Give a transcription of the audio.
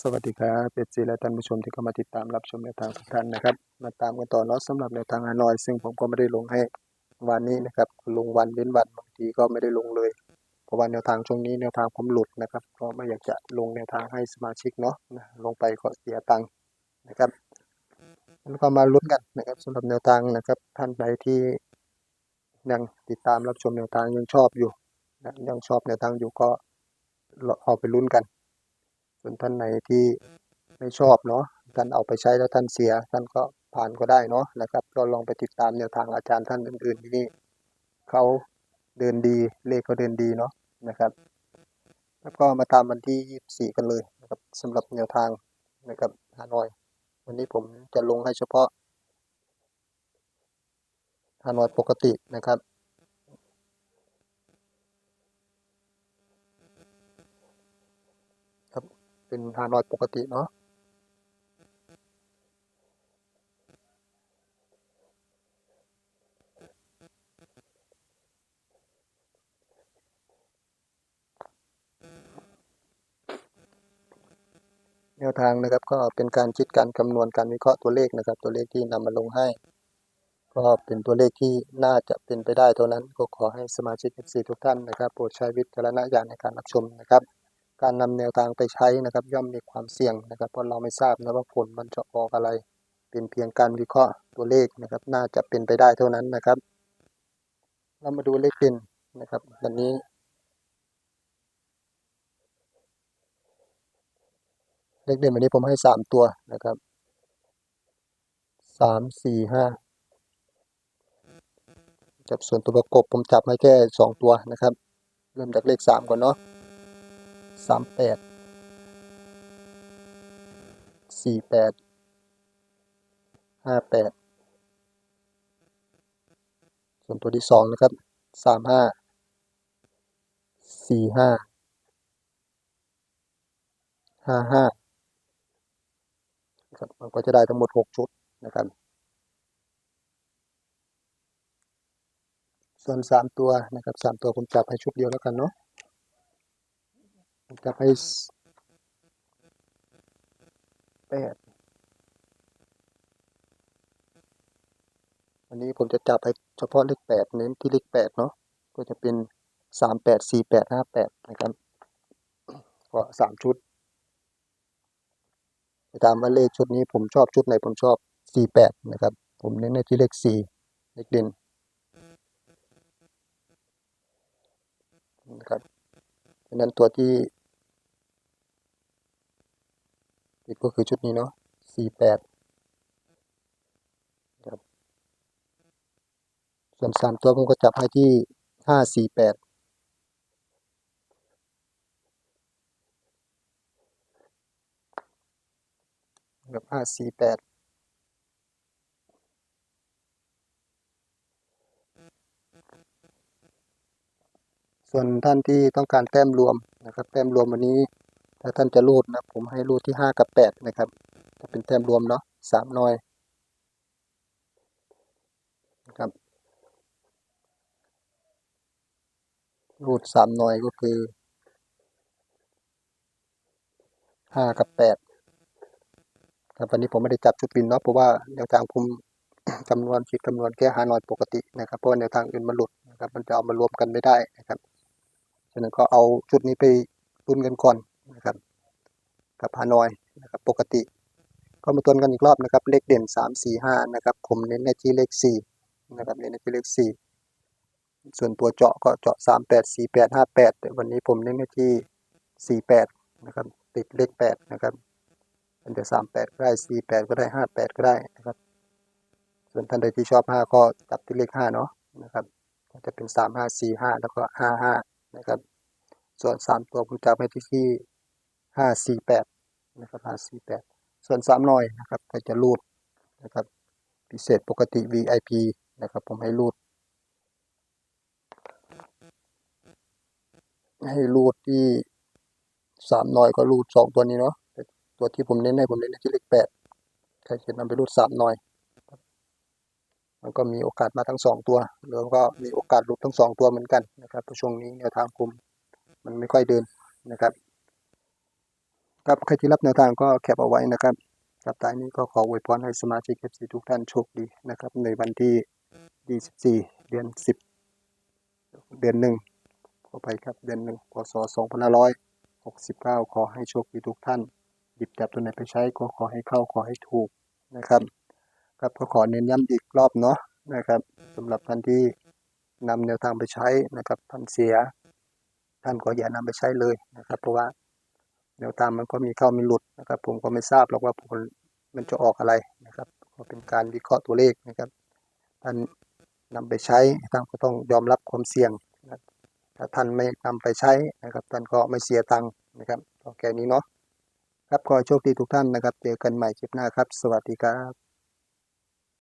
สวัสดีครับเอฟซีและท่านผู้ชมที่เข้ามาติดตามรับชมแนวทางทุกท่านนะครับ มาตามกันต่อเนาะสำหรับแนวทางฮานอย ซึ่งผมก็ไม่ได้ลงให้วันนี้นะครับ ลงวันเว้นวันบางทีก็ไม่ได้ลงเลย เพราะว่าแนวทางช่วงนี้แนวทางผมหลุดนะครับ ก็ไม่อยากจะลงแนวทางให้สมาชิกเนาะลงไปก็เสียตังค์นะครับแล้วก็มาลุ้นกันนะครับสำหรับแนวทางนะครับ ท่านใดที่ยังติดตามรับชมแนวทางยังชอบอยู่นะยังชอบแนวทางอยู่ก็เอาไปลุ้นกัน ส่วนท่านไหนที่ไม่ชอบเนาะท่านเอาไปใช้แล้วท่านเสีย ท่านก็ผ่านก็ได้เนาะนะครับก็ลองไปติดตามแนวทางอาจารย์ท่านอื่นๆที่นี่เขาเดินดีเลขก็เดินดีเนาะนะครับ แล้วก็มาตามวันที่ 24 กันเลยนะครับสำหรับแนวทางนะครับฮานอย วันนี้ผมจะลงให้เฉพาะฮานอยปกตินะครับ เป็นฮานอยปกติเนาะแนวทางนะครับก็เป็นการคิดการคำนวณการวิเคราะห์ตัวเลขนะครับ ตัวเลขที่นำมาลงให้ ก็เป็นตัวเลขที่น่าจะเป็นไปได้เท่านั้น ก็ขอให้สมาชิก FC ทุกท่านนะครับ โปรดใช้วิจารณญาณในการรับชมนะครับ การนำแนวทางไปใช้นะครับ ย่อมมีความเสี่ยงนะครับ เพราะเราไม่ทราบนะว่าผลมันจะออกอะไร เป็นเพียงการวิเคราะห์ตัวเลขนะครับ น่าจะเป็นไปได้เท่านั้นนะครับ เรามาดูเลขเด่นนะครับวันนี้เลขเด่นวันนี้ผมให้สามตัวนะครับสามสี่ห้าจับส่วนตัวประกบผมจับให้แค่สองตัวนะครับ เริ่มจากเลขสามก่อนเนาะ สามแปดสี่แปดห้าแปดส่วนตัวที่สองนะครับสามห้าสี่ห้าห้าห้าครับมันก็จะได้ทั้งหมดหกชุดนะครับส่วนสามตัวนะครับสามตัวผมจับให้ชุดเดียวแล้วกันเนาะ จับให้แปดอันนี้ผมจะจับให้เฉพาะเลขแปดเน้นที่เลขแปดเนาะก็จะเป็นสามแปดสี่แปดห้าแปดนะครับ ก็สามชุดจะตามว่าเลขชุดนี้ผมชอบชุดไหนผมชอบสี่แปดนะครับ ผมเน้นในที่เลขสี่เลขเด่นนะครับะนั้นตัวที่ติดก็คือชุดนี้เนาะสี่แปดครับ ส่วนสามตัวผมก็จับให้ที่ห้าสี่แปดกับห้าสี่แปด ส่วนท่านที่ต้องการแต้มรวมนะครับแต้มรวมวันนี้ ถ้าท่านจะรูดนะผมให้รูดที่ห้ากับแปดนะครับ จะเป็นแต้มรวมเนาะสามหน่อยนะครับรูดสามหน่อยก็คือห้ากับแปดครับวันนี้ผมไม่ได้จับชุดบินเนาะเพราะว่าแนวทางผมคำนวณคิดคำนวณแค่หาหน่อยปกตินะครับเพราะว่าแนวทางอื่นมันหลุดนะครับ มันจะเอามารวมกันไม่ได้นะครับ ฉะนั้นก็เอาชุดนี้ไปลุ้นกันก่อนนะครับกับฮานอยนะครับปกติ ก็มาตวนกันอีกรอบนะครับ เลขเด่นสามสี่ห้านะครับผมเน้นในที่เลขสี่นะครับเน้นในที่เลขสี่ส่วนตัวเจาะก็เจาะสามแปดสี่แปดห้าแปดแต่วันนี้ผมเน้นในที่สี่แปดนะครับติดเลขแปดนะครับมันจะสามแปดก็ได้สี่แปดก็ได้ห้าแปดก็ได้นะครับ ส่วนท่านใดที่ชอบห้าก็จับที่เลขห้าเนาะนะครับ ก็จะเป็นสามห้าสี่ห้าแล้วก็ห้าห้า นะครับ ส่วนสามตัวผมจับให้ที่ที่ห้าสี่แปดนะครับห้าสี่แปดส่วนสามหน่อยนะครับก็จะรูดนะครับพิเศษปกติ VIP นะครับ ผมให้รูด ให้รูดที่สามหน่อยก็รูดสองตัวนี้เนาะต่ตัวที่ผมเน้นให้ผมเน้นที่เลขแปดใครจะนำไปรูดสามหน่อย มันก็มีโอกาสมาทั้งสองตัวแล้วก็มีโอกาสหลุดทั้งสองตัวเหมือนกันนะครับเพราะช่วงนี้แนวทางคุมมันไม่ค่อยเดินนะครับครับใครที่รับแนวทางก็แคปเอาไว้นะครับครับท้ายนี้ก็ขออวยพรให้สมาชิก FC ทุกท่านโชคดีนะครับ ในวันที่24เดือน 10 เดือนหนึ่งขอไปครับเดือนหนึ่งพศ2569 ขอให้โชคดีทุกท่าน หยิบจับตัวไหนไปใช้ก็ขอให้เข้าขอให้ถูกนะครับ ครับก็ขอเน้นย้ำอีกรอบเนาะนะครับสำหรับท่านที่นำแนวทางไปใช้นะครับท่านเสีย ท่านก็อย่านำไปใช้เลยนะครับ เพราะว่าแนวทางมันก็มีเข้ามีหลุดนะครับ ผมก็ไม่ทราบหรอกว่าผลมันจะออกอะไรนะครับก็เป็นการวิเคราะห์ตัวเลขนะครับท่านนำไปใช้ท่านก็ต้องยอมรับความเสี่ยงนะครับถ้าท่านไม่นำไปใช้นะครับท่านก็ไม่เสียตังค์นะครับก็แค่นี้เนาะครับขอให้โชคดีทุกท่านนะครับ เจอกันใหม่คลิปหน้าครับ สวัสดีครับ